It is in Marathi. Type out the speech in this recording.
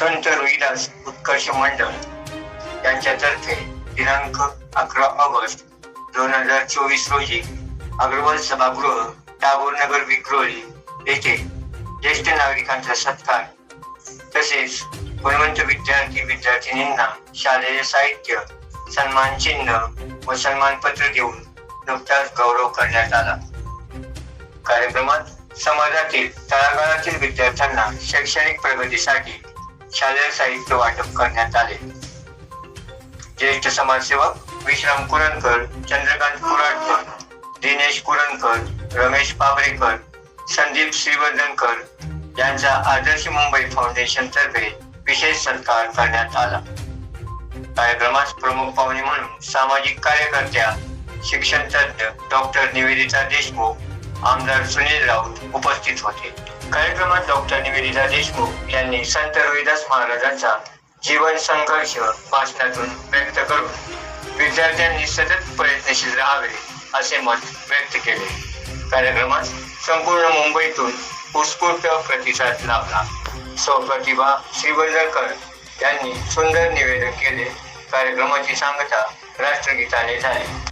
संत रोहिदास उत्कर्ष मंडळ यांच्यातर्फे दिनांक अकरा ऑगस्ट दोन हजार चोवीस रोजी अग्रवाल सभागृह टागोर नगर विक्रोळी येथे ज्येष्ठ नागरिकांचा सत्कार तसेच गुणवंत विद्यार्थी विद्यार्थिनींना शालेय साहित्य सन्मान चिन्ह व सन्मानपत्र देऊन नुकताच गौरव करण्यात आला. कार्यक्रमात समाजातील तळागाळातील विद्यार्थ्यांना शैक्षणिक प्रगतीसाठी शालेय साहित्य वाटप करण्यात आले. ज्येष्ठ समाजसेवक विश्राम कुरणकर चंद्रकांत कुराडकर दिनेश कुरणकर रमेश पाबरेकर संदीप श्रीवर्धनकर यांचा आदर्श मुंबई फाउंडेशन तर्फे विशेष सत्कार करण्यात आला. कार्यक्रमास प्रमुख पाहुणे म्हणून सामाजिक कार्यकर्त्या शिक्षण तज्ञ डॉक्टर निवेदिता देशमुख आमदार सुनील राऊत उपस्थित होते. कार्यक्रमात डॉक्टर निवेदिता देशमुख यांनी संत रविदास महाराजांचा जीवन संघर्ष भाषणातून व्यक्त करून विद्यार्थ्यांनी सतत प्रयत्नशील राहावे असे मत व्यक्त केले. कार्यक्रमात संपूर्ण मुंबईतून उत्स्फूर्त प्रतिसाद लाभला. स्वप्रतिभा प्रतिभा श्रीवर्धनकर यांनी सुंदर निवेदन केले. कार्यक्रमाची सांगता राष्ट्रगीताने झाली.